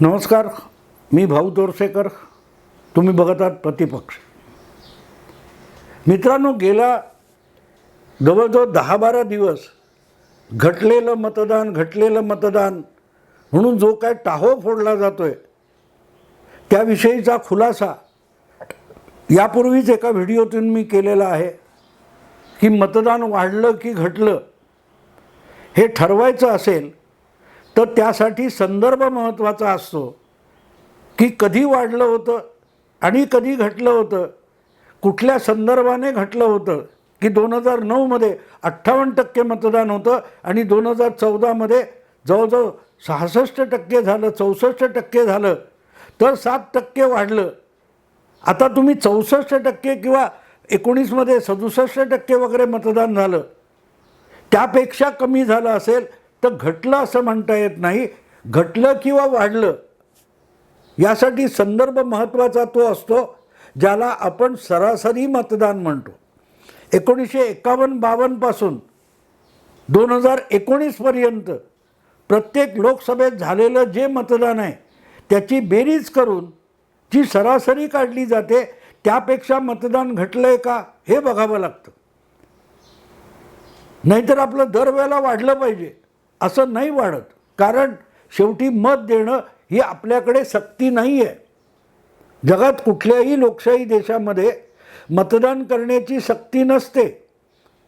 नमस्कार मी भाऊ तोरसेकर तुम्ही बघत आहात प्रतिपक्ष. मित्रांनो गेला जवळजवळ दहा बारा दिवस घटलेलं मतदान घटलेलं मतदान म्हणून जो काय टाहो फोडला जातो आहे त्याविषयीचा खुलासा यापूर्वीच एका व्हिडिओतून मी केलेला आहे की मतदान वाढलं की घटलं हे ठरवायचं असेल तर त्यासाठी संदर्भ महत्त्वाचा असतो. की कधी वाढलं होतं आणि कधी घटलं होतं. कुठल्या संदर्भाने घटलं होतं. की दोन हजार नऊमध्ये अठ्ठावन्न टक्के मतदान होतं आणि दोन हजार चौदामध्ये जवळजवळ सहासष्ट टक्के झालं चौसष्ट टक्के झालं. तर सात टक्के वाढलं. आता तुम्ही चौसष्ट टक्के किंवा एकोणीसमध्ये सदुसष्ट टक्के वगैरे मतदान झालं. त्यापेक्षा कमी झालं असेल तर घटलं असं म्हणता येत नाही. घटलं किंवा वाढलं यासाठी संदर्भ महत्त्वाचा तो असतो ज्याला आपण सरासरी मतदान म्हणतो. एकोणीसशे एकावन्न बावन्नपासून दोन हजार एकोणीसपर्यंत प्रत्येक लोकसभेत झालेलं जे मतदान आहे त्याची बेरीज करून जी सरासरी काढली जाते त्यापेक्षा मतदान घटलं आहे का हे बघावं लागतं. नाहीतर आपलं दरवेळेला वाढलं पाहिजे. असं नाही वाढत. कारण शेवटी मत देणं ही आपल्याकडे सक्ती नाही आहे जगात कुठल्याही लोकशाही देशामध्ये मतदान करण्याची सक्ती नसते.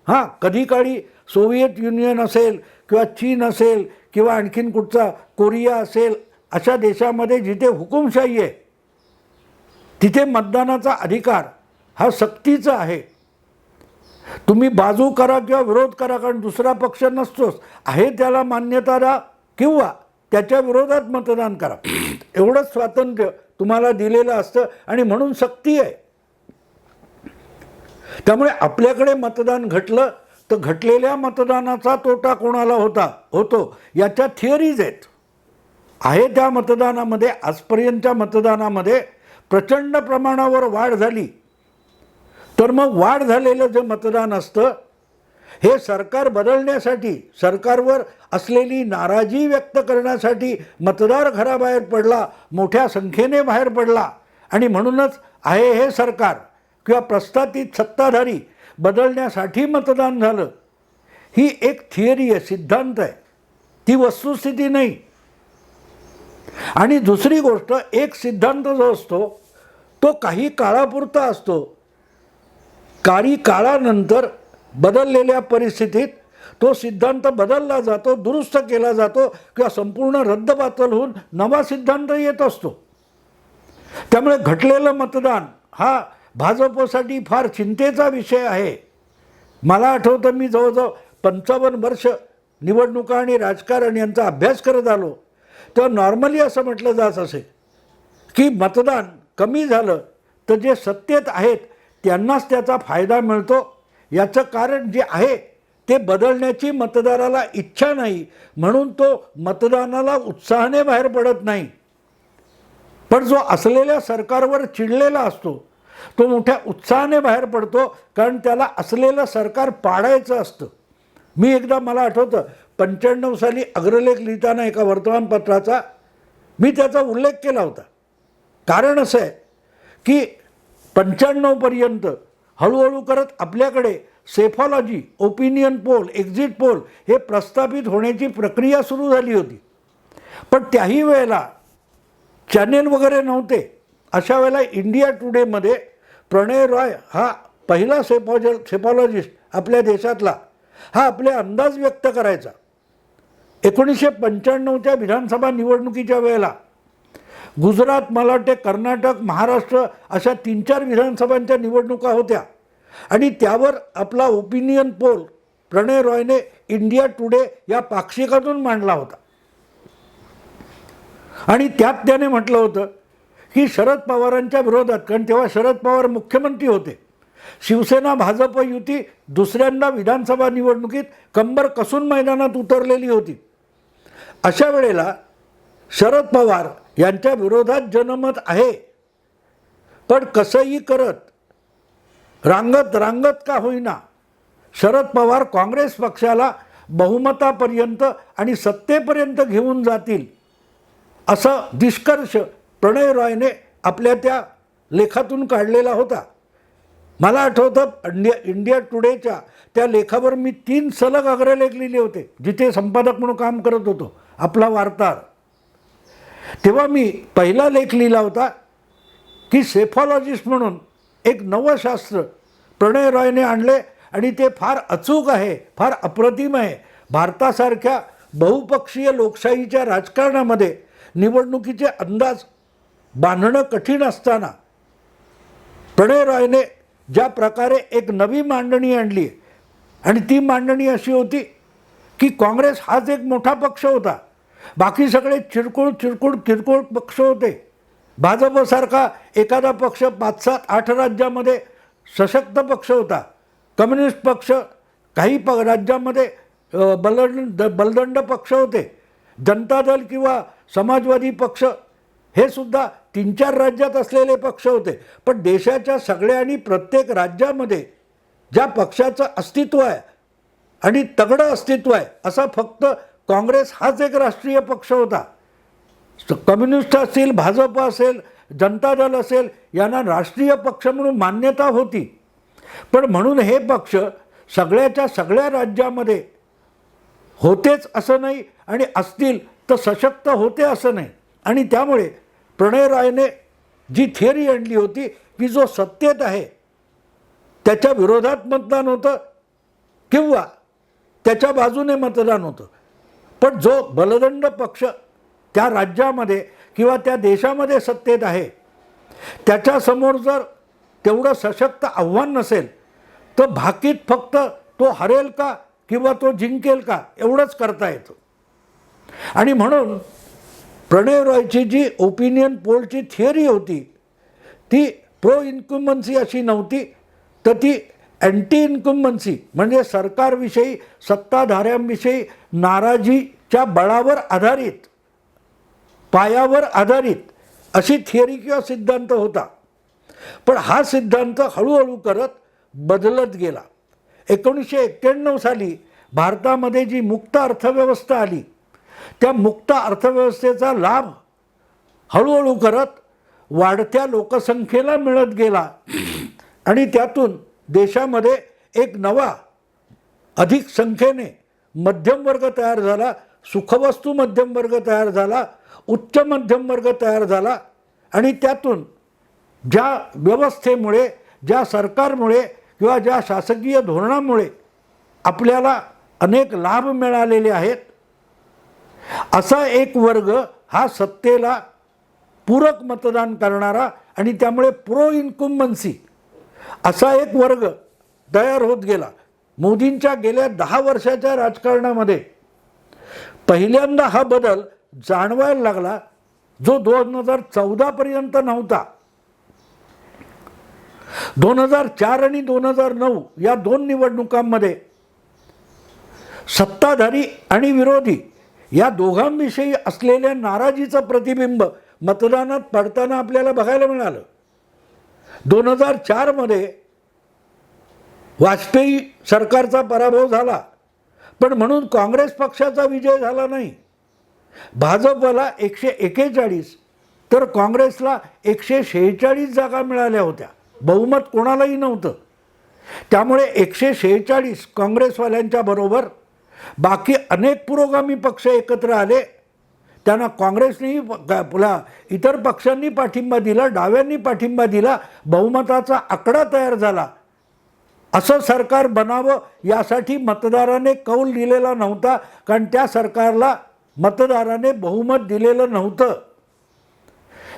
हां कधी काळी सोव्हिएत युनियन असेल किंवा चीन असेल किंवा आणखीन कुठचा कोरिया असेल अशा देशामध्ये जिथे हुकुमशाही आहे तिथे मतदानाचा अधिकार हा सक्तीचा आहे. तुम्ही बाजू करा किंवा विरोध करा कारण दुसरा पक्ष नसतोच. आहे त्याला मान्यता द्या किंवा त्याच्या विरोधात मतदान करा. एवढंच स्वातंत्र्य तुम्हाला दिलेलं असतं आणि म्हणून सक्ती आहे. त्यामुळे आपल्याकडे मतदान घटलं तर घटलेल्या मतदानाचा तोटा कोणाला होता? होतो. याच्या थिअरीज आहेत. आहे त्या मतदानामध्ये आजपर्यंतच्या मतदानामध्ये प्रचंड प्रमाणावर वाढ झाली. तर मग वाढ झालेलं जे मतदान असतं हे सरकार बदलण्यासाठी सरकारवर असलेली नाराजी व्यक्त करण्यासाठी मतदार घराबाहेर पडला मोठ्या संख्येने बाहेर पडला. आणि म्हणूनच आहे हे सरकार किंवा प्रस्थापित सत्ताधारी बदलण्यासाठी मतदान झालं. ही एक थिअरी आहे सिद्धांत आहे. ती वस्तुस्थिती नाही. आणि दुसरी गोष्ट एक सिद्धांत जो असतो तो काही काळापुरता असतो. काही काळानंतर बदललेल्या परिस्थितीत तो सिद्धांत बदलला जातो दुरुस्त केला जातो किंवा संपूर्ण रद्दबातल होऊन नवा सिद्धांत येत असतो. त्यामुळे घटलेलं मतदान हा भाजपसाठी फार चिंतेचा विषय आहे. मला आठवतं मी जवळजवळ पंचावन्न वर्ष निवडणुका आणि राजकारण यांचा अभ्यास करत आलो. तेव्हा नॉर्मली असं म्हटलं जात असे की मतदान कमी झालं तर जे सत्तेत आहेत त्यांनाच त्याचा फायदा मिळतो. याचं कारण जे आहे ते बदलण्याची मतदाराला इच्छा नाही. म्हणून तो मतदानाला उत्साहाने बाहेर पडत नाही. पण जो असलेल्या सरकारवर चिडलेला असतो तो मोठ्या उत्साहाने बाहेर पडतो कारण त्याला असलेलं सरकार पाडायचं असतं. मी एकदा मला आठवतं पंच्याण्णव साली अग्रलेख लिहिताना एका वर्तमानपत्राचा मी त्याचा उल्लेख केला होता. कारण असं आहे की पंच्याण्णवपर्यंत हळूहळू करत आपल्याकडे psephology opinion poll exit poll हे प्रस्थापित होण्याची प्रक्रिया सुरू झाली होती. पण त्याही वेळेला चॅनेल वगैरे नव्हते. अशा वेळेला इंडिया टुडेमध्ये प्रणय रॉय हा पहिला सेपॉज सेफॉलॉजिस्ट आपल्या देशातला हा आपले अंदाज व्यक्त करायचा. एकोणीसशे पंच्याण्णवच्या विधानसभा निवडणुकीच्या वेळेला गुजरात मला वाटते कर्नाटक महाराष्ट्र अशा तीन चार विधानसभांच्या निवडणुका होत्या. आणि त्यावर आपला ओपिनियन पोल प्रणय रॉयने इंडिया टुडे या पाक्षिकातून मांडला होता. आणि त्यात त्याने म्हटलं होतं की शरद पवारांच्या विरोधात कारण तेव्हा शरद पवार मुख्यमंत्री होते शिवसेना भाजप युती दुसऱ्यांदा विधानसभा निवडणुकीत कंबर कसून मैदानात उतरलेली होती. अशा वेळेला शरद पवार यांच्या विरोधात जनमत आहे. पण कसंही करत रांगत रांगत का होईना शरद पवार काँग्रेस पक्षाला बहुमतापर्यंत आणि सत्तेपर्यंत घेऊन जातील असा निष्कर्ष प्रणय रॉयने आपल्या त्या लेखातून काढलेला होता. मला आठवतं इंडिया इंडिया टुडेच्या त्या लेखावर मी तीन सलग अग्रलेख लिहिले होते जिथे संपादक म्हणून काम करत होतो आपला वार्ताहर. तेव्हा मी पहिला लेख लिहिला होता की सेफॉलॉजिस्ट म्हणून एक नवं शास्त्र प्रणय रॉयने आणले आणि ते फार अचूक आहे फार अप्रतिम आहे. भारतासारख्या बहुपक्षीय लोकशाहीच्या राजकारणामध्ये निवडणुकीचे अंदाज बांधणं कठीण असताना प्रणय रॉयने ज्या प्रकारे एक नवी मांडणी आणली आणि ती मांडणी अशी होती की काँग्रेस हाच एक मोठा पक्ष होता. बाकी सगळे चिरकुळ चिरकुळ किरकोळ पक्ष होते. भाजपसारखा एखादा पक्ष पाच सात आठ राज्यामध्ये सशक्त पक्ष होता. कम्युनिस्ट पक्ष काही प राज्यामध्ये अ, बलदंड बलदंड पक्ष होते. जनता दल किंवा समाजवादी पक्ष हे सुद्धा तीन चार राज्यात असलेले पक्ष होते. पण देशाच्या सगळ्या आणि प्रत्येक राज्यामध्ये ज्या पक्षाचं अस्तित्व आहे आणि तगडं अस्तित्व आहे असा फक्त काँग्रेस हाच एक राष्ट्रीय पक्ष होता. कम्युनिस्ट असतील भाजप असेल जनता दल असेल यांना राष्ट्रीय पक्ष म्हणून मान्यता होती. पण म्हणून हे पक्ष सगळ्याच्या सगळ्या राज्यामध्ये होतेच असं नाही आणि असतील तर सशक्त होते असं नाही. आणि त्यामुळे प्रणय रायने जी थिअरी आणली होती की जो सत्तेत आहे त्याच्या विरोधात मतदान होतं किंवा त्याच्या बाजूने मतदान होतं. पण जो बलदंड पक्ष त्या राज्यामध्ये किंवा त्या देशामध्ये सत्तेत आहे त्याच्यासमोर जर तेवढं सशक्त आव्हान नसेल तर भाकीत फक्त तो हरेल का किंवा तो जिंकेल का एवढंच करता येतो. आणि म्हणून प्रणय रॉयची जी ओपिनियन पोलची थिअरी होती ती प्रो इन्क्युमन्सी अशी नव्हती तर ती अँटी इन्क्युमन्सी म्हणजे सरकारविषयी सत्ताधाऱ्यांविषयी नाराजीच्या बळावर आधारित पायावर आधारित अशी थिअरी किंवा सिद्धांत होता. पण हा सिद्धांत हळूहळू करत बदलत गेला. एकोणीसशे एक्क्याण्णव साली भारतामध्ये जी मुक्त अर्थव्यवस्था आली त्या मुक्त अर्थव्यवस्थेचा लाभ हळूहळू करत वाढत्या लोकसंख्येला मिळत गेला. आणि त्यातून देशामध्ये एक नवा अधिक संख्येने मध्यम वर्ग तयार झाला सुखवस्तू मध्यम वर्ग तयार झाला उच्च मध्यम वर्ग तयार झाला आणि त्यातून ज्या व्यवस्थेमुळे ज्या सरकारमुळे किंवा ज्या शासकीय धोरणामुळे आपल्याला अनेक लाभ मिळालेले आहेत असा एक वर्ग हा सत्तेला पूरक मतदान करणारा आणि त्यामुळे प्रो इन्कुम्बन्सी असा एक वर्ग तयार होत गेला. मोदींच्या गेल्या दहा वर्षाच्या राजकारणामध्ये पहिल्यांदा हा बदल जाणवायला लागला जो दोन हजार चौदापर्यंत नव्हता. दोन हजार चार आणि दोन हजार नऊ या दोन निवडणुकांमध्ये सत्ताधारी आणि विरोधी या दोघांविषयी असलेल्या नाराजीचं प्रतिबिंब मतदानात पडताना आपल्याला बघायला मिळालं. दोन हजार चारमध्ये वाजपेयी सरकारचा पराभव झाला. पण म्हणून काँग्रेस पक्षाचा विजय झाला नाही. भाजपला एकशे एकेचाळीस तर काँग्रेसला एकशे शेहेचाळीस जागा मिळाल्या होत्या. बहुमत कोणालाही नव्हतं. त्यामुळे एकशे शेहेचाळीस काँग्रेसवाल्यांच्या बरोबर बाकी अनेक पुरोगामी पक्ष एकत्र आले. त्यांना काँग्रेसनेही पुला इतर पक्षांनी पाठिंबा दिला डाव्यांनी पाठिंबा दिला बहुमताचा आकडा तयार झाला. असं सरकार बनावं यासाठी मतदाराने कौल दिलेला नव्हता कारण त्या सरकारला मतदाराने बहुमत दिलेलं नव्हतं.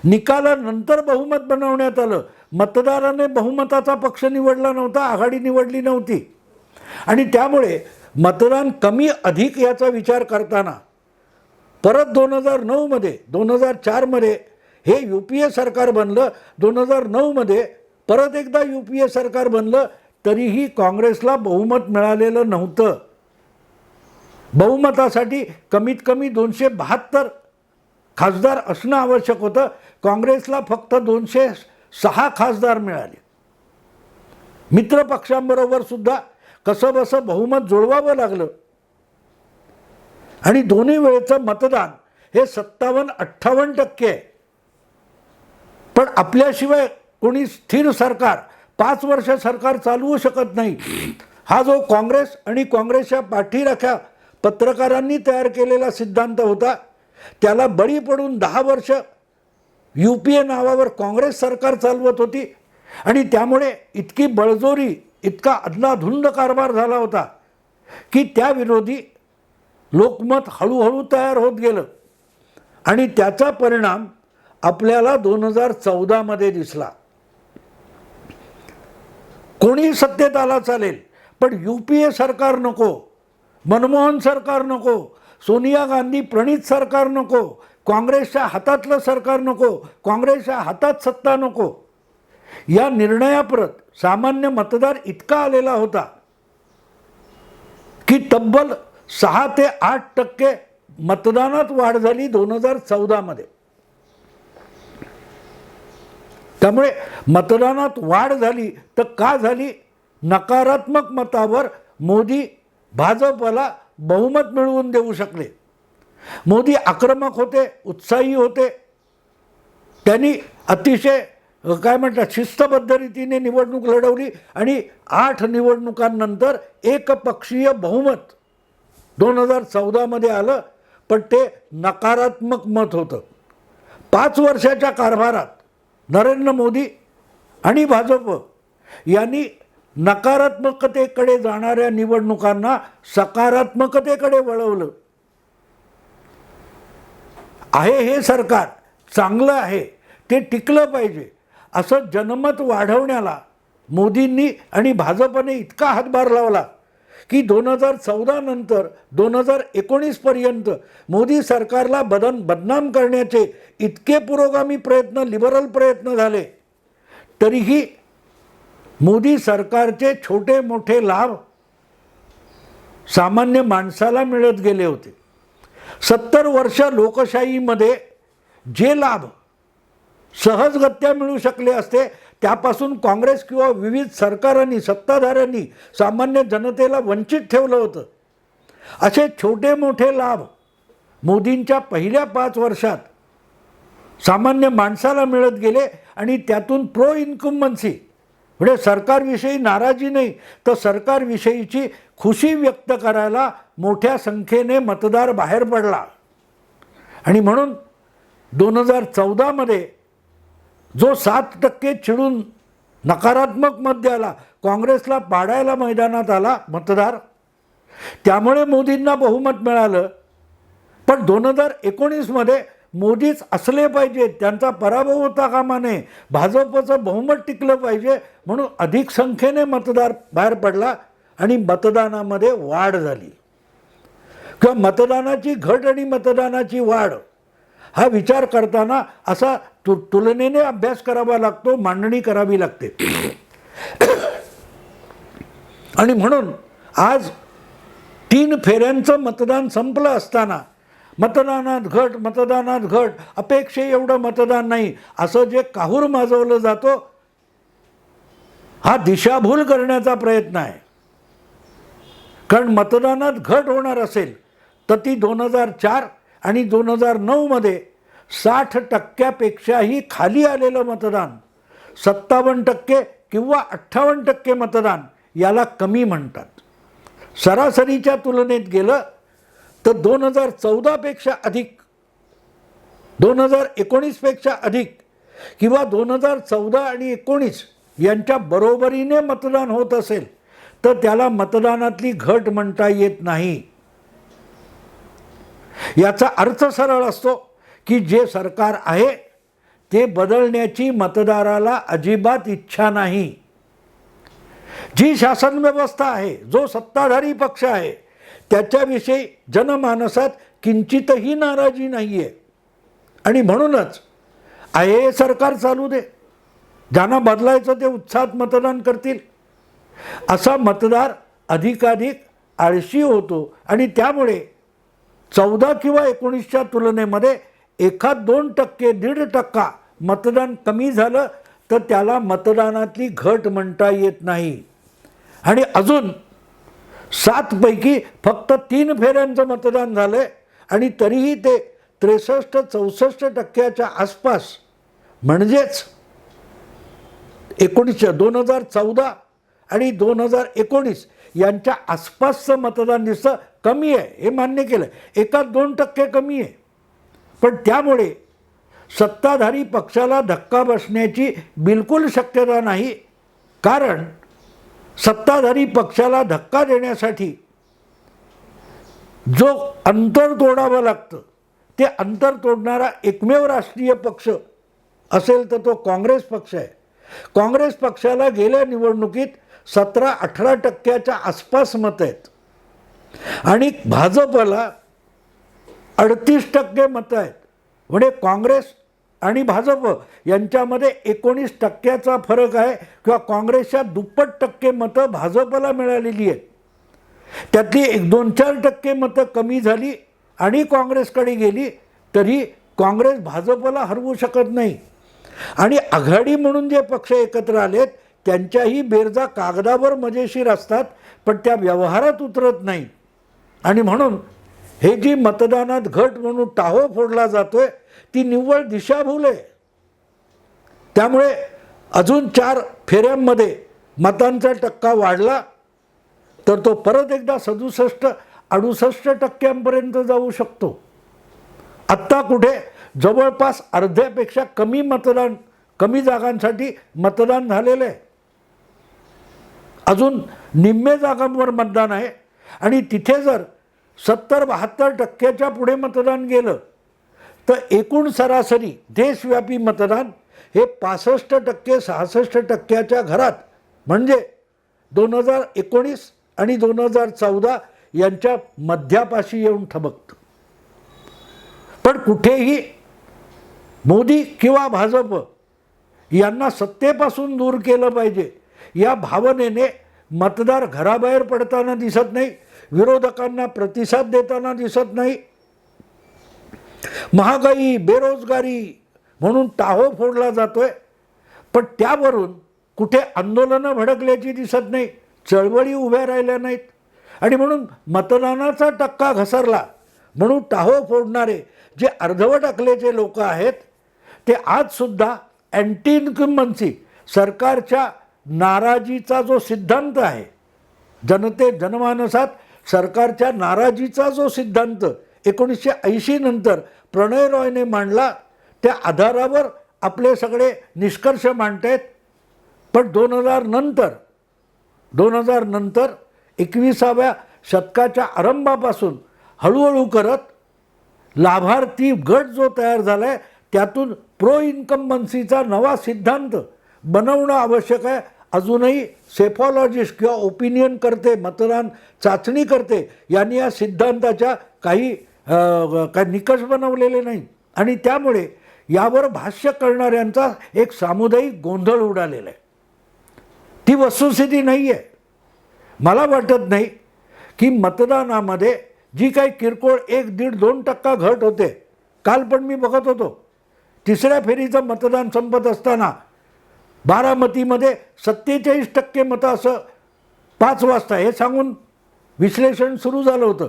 निकालानंतर बहुमत बनवण्यात आलं. मतदाराने बहुमताचा पक्ष निवडला नव्हता आघाडी निवडली नव्हती. आणि त्यामुळे मतदान कमी अधिक याचा विचार करताना परत दोन हजार नऊमध्ये दोन हजार चारमध्ये हे यू पी ए सरकार बनलं दोन हजार नऊमध्ये परत एकदा यू पी ए सरकार बनलं तरीही काँग्रेसला बहुमत मिळालेलं नव्हतं. बहुमतासाठी कमीत कमी दोनशे बहात्तर खासदार असणं आवश्यक होतं. काँग्रेसला फक्त दोनशे सहा खासदार मिळाले. मित्रपक्षांबरोबर सुद्धा कसं बसं बहुमत जुळवावं लागलं. आणि दोन्ही वेळेचं मतदान हे सत्तावन्न अठ्ठावन्न टक्के आहे. पण आपल्याशिवाय कोणी स्थिर सरकार पाच वर्ष सरकार चालवू शकत नाही. हा जो काँग्रेस आणि काँग्रेसच्या पाठीराख्या पत्रकारांनी तयार केलेला सिद्धांत होता त्याला बळी पडून दहा वर्ष यू पी ए नावावर काँग्रेस सरकार चालवत होती आणि त्यामुळे इतकी बळजोरी इतका अदलाधुंद कारभार झाला होता की त्याविरोधी लोकमत हळूहळू तयार होत गेलं. आणि त्याचा परिणाम आपल्याला दोन हजार चौदामध्ये दिसला. कोणी सत्तेत आला चालेल पण यू पी ए सरकार नको मनमोहन सरकार नको सोनिया गांधी प्रणित सरकार नको काँग्रेसच्या हातातलं सरकार नको काँग्रेसच्या हातात सत्ता नको. या निर्णयाप्रत सामान्य मतदार इतका आलेला होता की तब्बल सहा ते आठ टक्के मतदानात वाढ झाली दोन हजार चौदामध्ये. त्यामुळे मतदानात वाढ झाली तर का झाली? नकारात्मक मतावर मोदी भाजपला बहुमत मिळवून देऊ शकले. मोदी आक्रमक होते उत्साही होते. त्यांनी अतिशय काय म्हणतात शिस्तबद्ध रीतीने निवडणूक लढवली आणि आठ निवडणुकांनंतर एकपक्षीय बहुमत दोन हजार चौदामध्ये आलं पण ते नकारात्मक मत होतं. पाच वर्षाच्या कारभारात नरेंद्र मोदी आणि भाजप यांनी नकारात्मकतेकडे जाणाऱ्या निवडणुकांना सकारात्मकतेकडे वळवलं. आहे हे सरकार चांगलं आहे ते टिकलं पाहिजे असं जनमत वाढवण्याला मोदींनी आणि भाजपने इतका हातभार लावला. की दोन हजार चौदा नंतर दोन हजार एकोणीसपर्यंत मोदी सरकारला बदन बदनाम करण्याचे इतके पुरोगामी प्रयत्न लिबरल प्रयत्न झाले. तरीही मोदी सरकारचे छोटे मोठे लाभ सामान्य माणसाला मिळत गेले होते. सत्तर वर्ष लोकशाहीमध्ये जे लाभ सहजगत्या मिळू शकले असते त्यापासून काँग्रेस किंवा विविध सरकारांनी सत्ताधाऱ्यांनी सामान्य जनतेला वंचित ठेवलं होतं. असे छोटे मोठे लाभ मोदींच्या पहिल्या पाच वर्षात सामान्य माणसाला मिळत गेले आणि त्यातून प्रो इन्कम्बन्सी म्हणजे सरकारविषयी नाराजी नाही तर सरकारविषयीची खुशी व्यक्त करायला मोठ्या संख्येने मतदार बाहेर पडला. आणि म्हणून दोन हजार चौदामध्ये जो सात टक्के चिडून नकारात्मक मत द्यायला काँग्रेसला पाडायला मैदानात आला मतदार. त्यामुळे मोदींना बहुमत मिळालं. पण दोन हजार एकोणीसमध्ये मोदीच असले पाहिजे त्यांचा पराभव होता कामा नये भाजपचं बहुमत टिकलं पाहिजे म्हणून अधिक संख्येने मतदार बाहेर पडला आणि मतदानामध्ये वाढ झाली. किंवा मतदानाची घट आणि मतदानाची वाढ हा विचार करताना असा तु तुलनेने अभ्यास करावा लागतो मांडणी करावी लागते. आणि म्हणून आज तीन फेऱ्यांचं मतदान संपलं असताना मतदानात घट मतदानात घट अपेक्षे एवढं मतदान नाही असं जे काहूर माजवलं जातो हा दिशाभूल करण्याचा प्रयत्न आहे. कारण मतदानात घट होणार असेल तर ती दोन हजार चार आणि दोन हजार नऊमध्ये साठ टक्क्यापेक्षाही खाली आलेलं मतदान सत्तावन्न टक्के किंवा अठ्ठावन्न टक्के मतदान याला कमी म्हणतात. सरासरीच्या तुलनेत गेलं तर दोन हजार चौदापेक्षा अधिक दोन हजार एकोणीसपेक्षा अधिक किंवा दोन हजार चौदा आणि एकोणीस यांच्या बरोबरीने मतदान होत असेल तर त्याला मतदानातली घट म्हणता येत नाही. याचा अर्थ सरळ असतो की जे सरकार आहे ते बदलण्याची मतदाराला अजिबात इच्छा नाही. जी शासन व्यवस्था आहे जो सत्ताधारी पक्ष आहे त्याच्याविषयी जनमानसात किंचितही नाराजी नाही आहे आणि म्हणूनच आहे सरकार चालू दे. ज्यांना बदलायचं ते उत्साहात मतदान करतील. असा मतदार अधिकाधिक आळशी होतो आणि त्यामुळे चौदा किंवा एकोणीसच्या तुलनेमध्ये एखाद दोन टक्के दीड टक्का मतदान कमी झालं तर त्याला मतदानातली घट म्हणता येत नाही. आणि अजून सातपैकी फक्त तीन फेऱ्यांचं मतदान झालं आहे आणि तरीही ते त्रेसष्ट चौसष्ट टक्क्याच्या आसपास. म्हणजेच एकोणीसशे दोन हजार चौदा आणि दोन हजार एकोणीस यांच्या आसपासचं मतदान दिसतं. कमी आहे हे मान्य केलं. एका दोन टक्के कमी आहे. पण त्यामुळे सत्ताधारी पक्षाला धक्का बसण्याची बिलकुल शक्यता नाही. कारण सत्ताधारी पक्षाला धक्का देण्यासाठी जो अंतर तोडावं लागतं ते अंतर तोडणारा एकमेव राष्ट्रीय पक्ष असेल तर तो काँग्रेस पक्ष आहे. काँग्रेस पक्षाला गेल्या निवडणुकीत सतरा अठरा टक्क्याच्या आसपास मतं आहेत. आणि भाजपला अडतीस टक्के मतं आहेत. म्हणजे काँग्रेस आणि भाजप यांच्यामध्ये एकोणीस टक्क्याचा फरक आहे किंवा काँग्रेसच्या दुप्पट टक्के मतं भाजपला मिळालेली आहेत. त्यातली एक दोन चार टक्के मतं कमी झाली आणि काँग्रेसकडे गेली तरी काँग्रेस भाजपला हरवू शकत नाही. आणि आघाडी म्हणून जे पक्ष एकत्र आलेत त्यांच्याही बेरजा कागदावर मजेशीर असतात पण त्या व्यवहारात उतरत नाही आणि म्हणून हे जी मतदानात घट म्हणून टाहो फोडला जातोय ती निव्वळ दिशाभूल आहे. त्यामुळे अजून चार फेऱ्यांमध्ये मतांचा टक्का वाढला तर तो परत एकदा सदुसष्ट अडुसष्ट टक्क्यांपर्यंत जाऊ शकतो. आत्ता कुठे? जवळपास अर्ध्यापेक्षा कमी मतदान कमी जागांसाठी मतदान झालेलं आहे. अजून निम्मे जागांवर मतदान आहे. आणि तिथे जर सत्तर बहात्तर टक्क्याच्या पुढे मतदान गेलं तर एकूण सरासरी देशव्यापी मतदान हे पासष्ट टक्के सहासष्ट टक्क्याच्या घरात. म्हणजे दोन हजार एकोणीस आणि दोन हजार चौदा यांच्या मध्यापाशी येऊन ठबकतं. पण कुठेही मोदी किंवा भाजप यांना सत्तेपासून दूर केलं पाहिजे या भावनेने मतदार घराबाहेर पडताना दिसत नाही विरोधकांना प्रतिसाद देताना दिसत नाही. महागाई बेरोजगारी म्हणून टाहो फोडला जातोय. पण त्यावरून कुठे आंदोलनं भडकल्याची दिसत नाही चळवळी उभ्या राहिल्या नाहीत. आणि म्हणून मतदानाचा टक्का घसरला म्हणून टाहो फोडणारे जे अर्धवट अकलेचे लोक आहेत ते आजसुद्धा अँटी इन्कम्बन्सी सरकारच्या नाराजीचा जो सिद्धांत आहे जनते जनमानसात सरकारच्या नाराजीचा जो सिद्धांत एकोणीसशे ऐंशी नंतर प्रणय रॉयने मांडला त्या आधारावर आपले सगळे निष्कर्ष मांडतायत. पण दोन हजार नंतर दोन हजार नंतर एकविसाव्या शतकाच्या आरंभापासून हळूहळू करत लाभार्थी गट जो तयार झाला आहे त्यातून प्रो इन्कम्बन्सीचा नवा सिद्धांत बनवणं आवश्यक आहे अजूनही सेफॉलॉजिस्ट किंवा ओपिनियन करते मतदान चाचणी करते यांनी या सिद्धांताच्या काही काय निकष बनवलेले नाही. आणि त्यामुळे यावर भाष्य करणाऱ्यांचा एक सामुदायिक गोंधळ उडालेला आहे. ती वस्तुस्थिती नाही आहे मला वाटत नाही की मतदानामध्ये जी काही किरकोळ एक दीड दोन टक्का घट होते काल पण मी बघत होतो. तिसऱ्या फेरीचं मतदान संपत असताना बारामतीमध्ये सत्तेचाळीस टक्के मतं असं पाच वाजता हे सांगून विश्लेषण सुरू झालं होतं.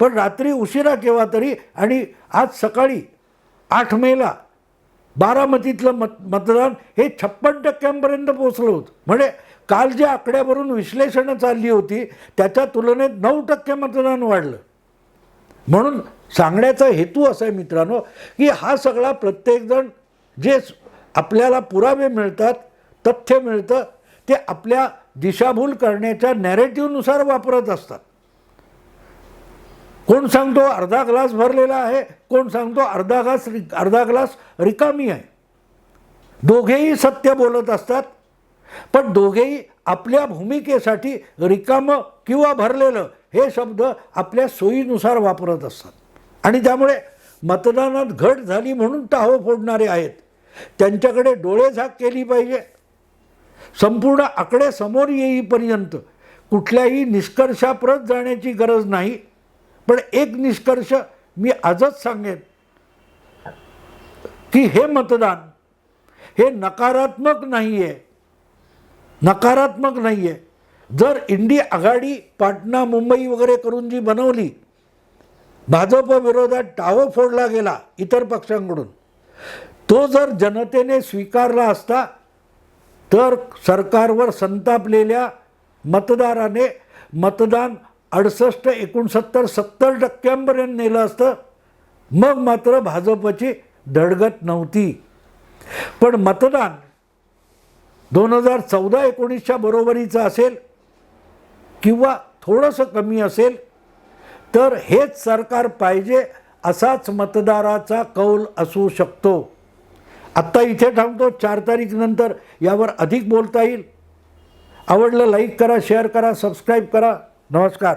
पण रात्री उशिरा केव्हा तरी आणि आज सकाळी आठ मेला बारामतीतलं मत मतदान हे छप्पन टक्क्यांपर्यंत पोचलं होतं. म्हणजे काल ज्या आकड्यावरून विश्लेषणं चालली होती त्याच्या तुलनेत नऊ टक्के मतदान वाढलं. म्हणून सांगण्याचा हेतू असा आहे मित्रांनो की हा सगळा प्रत्येकजण जे आपल्याला पुरावे मिळतात तथ्य मिळतं ते आपल्या दिशाभूल करण्याच्या नॅरेटिव्हनुसार वापरत असतात. कोण सांगतो अर्धा ग्लास भरलेला आहे कोण सांगतो अर्धा ग्लास रि अर्धा ग्लास रिकामी आहे. दोघेही सत्य बोलत असतात पण दोघेही आपल्या भूमिकेसाठी रिकामं किंवा भरलेलं हे शब्द आपल्या सोयीनुसार वापरत असतात. आणि त्यामुळे मतदानात घट झाली म्हणून टाहो फोडणारे आहेत. त्यांच्याकडे डोळेझाक केली पाहिजे. संपूर्ण आकडे समोर येईपर्यंत कुठल्याही निष्कर्षाप्रत जाण्याची गरज नाही. पण एक निष्कर्ष मी आजच सांगेन. की हे मतदान हे नकारात्मक नाही आहे नकारात्मक नाही आहे जर इंडी आघाडी पाटणा मुंबई वगैरे करून जी बनवली भाजप विरोधात फोडला गेला इतर पक्षांकडून तो जर जनतेने स्वीकारला असता तर सरकारवर संतापलेल्या मतदाराने मतदान अडसष्ट एकोणसत्तर सत्तर टक्क्यांपर्यंत नेलं असतं. मग मात्र भाजपची धडगत नव्हती. पण मतदान दोन हजार चौदा एकोणीसच्या बरोबरीचं असेल किंवा थोडंसं कमी असेल तर हेच सरकार पाहिजे असाच मतदाराचा कौल असू शकतो. आत्ता इथे थांबतो. चार तारीखनंतर यावर अधिक बोलता येईल. आवडलं लाईक करा शेअर करा सबस्क्राईब करा. नमस्कार.